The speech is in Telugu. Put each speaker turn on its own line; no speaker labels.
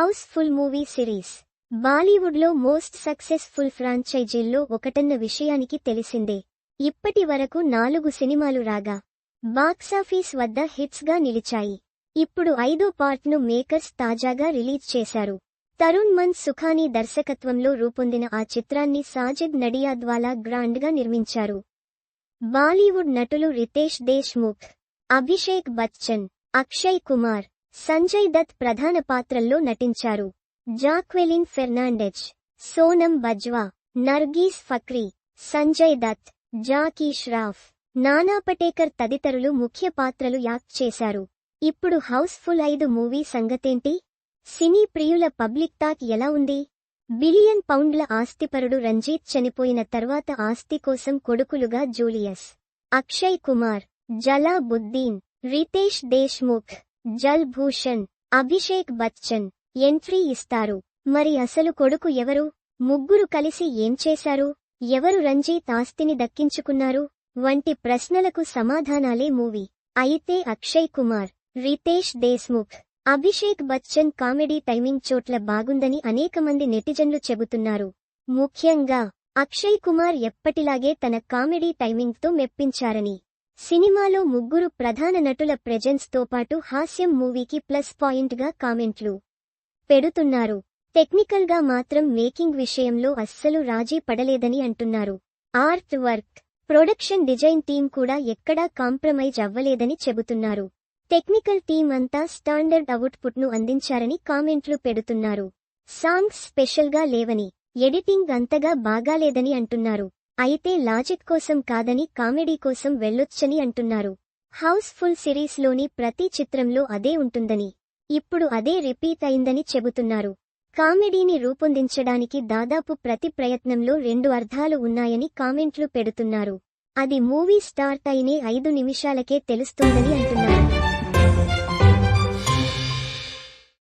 Housefull movie series. బాలీవుడ్లో మోస్ట్ సక్సెస్ఫుల్ ఫ్రాంచైజీల్లో ఒకటన్న విషయానికి తెలిసిందే. ఇప్పటి వరకు నాలుగు సినిమాలు రాగా బాక్సాఫీస్ వద్ద హిట్స్గా నిలిచాయి. ఇప్పుడు ఐదో పార్ట్ను మేకర్స్ తాజాగా రిలీజ్ చేశారు. తరుణ్ మన్ సుఖానీ దర్శకత్వంలో రూపొందిన ఆ చిత్రాన్ని సాజిద్ నడియాద్వాలా గ్రాండ్గా నిర్మించారు. బాలీవుడ్ నటులు రితేష్ దేశ్ముఖ్ అభిషేక్ బచ్చన్ అక్షయ్ కుమార్ సంజయ్ దత్ ప్రధాన పాత్రల్లో నటించారు. జాక్వెలిన్ ఫెర్నాండెజ్ సోనం బజ్వా నర్గీస్ ఫక్రీ సంజయ్ దత్ జాకీ ష్రాఫ్ నానా పటేకర్ తదితరులు ముఖ్య పాత్రలు యాక్ట్ చేశారు. ఇప్పుడు హౌస్ఫుల్ ఐదు మూవీ సంగతేంటి? సినీ ప్రియుల పబ్లిక్ టాక్ ఎలా ఉంది? బిలియన్ పౌండ్ల ఆస్తిపరుడు రంజీత్ చనిపోయిన తర్వాత ఆస్తి కోసం కొడుకులుగా జూలియస్ అక్షయ్ కుమార్ జలా బుద్దీన్ రితేష్ దేశ్ముఖ్ జల్ భూషణ్ అభిషేక్ బచ్చన్ ఎంట్రీ ఇస్తారు. మరి అసలు కొడుకు ఎవరు? ముగ్గురు కలిసి ఏం చేశారు? ఎవరు రంజీత్ ఆస్తిని దక్కించుకున్నారు? వంటి ప్రశ్నలకు సమాధానాలే మూవీ. అయితే అక్షయ్ కుమార్ రితేష్ దేశ్ముఖ్ అభిషేక్ బచ్చన్ కామెడీ టైమింగ్ చోట్ల బాగుందని అనేక మంది నెటిజన్లు చెబుతున్నారు. ముఖ్యంగా అక్షయ్ కుమార్ ఎప్పటిలాగే తన కామెడీ టైమింగ్తో మెప్పించారని. సినిమాలో ముగ్గురు ప్రధాన నటుల ప్రెజెన్స్తో పాటు హాస్యం మూవీకి ప్లస్ పాయింట్గా కామెంట్లు పెడుతున్నారు. టెక్నికల్గా మాత్రం మేకింగ్ విషయంలో అస్సలు రాజీ పడలేదని అంటున్నారు. Art work production design team కూడా ఎక్కడా కాంప్రమైజ్ అవ్వలేదని చెబుతున్నారు. టెక్నికల్ టీం అంతా స్టాండర్డ్ అవుట్పుట్ను అందించారని కామెంట్లు పెడుతున్నారు. సాంగ్స్ స్పెషల్గా లేవని ఎడిటింగ్ అంతగా బాగాలేదని అంటున్నారు. అయితే లాజిక్ కోసం కాదని కామెడీ కోసం వెళ్ళొచ్చని అంటున్నారు. హౌస్ ఫుల్ సిరీస్లోని ప్రతి చిత్రంలో అదే ఉంటుందని ఇప్పుడు అదే రిపీట్ అయిందని చెబుతున్నారు. కామెడీని రూపొందించడానికి దాదాపు ప్రతి ప్రయత్నంలో రెండు అర్థాలు ఉన్నాయని కామెంట్లు పెడుతున్నారు. అది మూవీ స్టార్ట్ అయినే ఐదు నిమిషాలకే తెలుస్తుందని అంటున్నారు.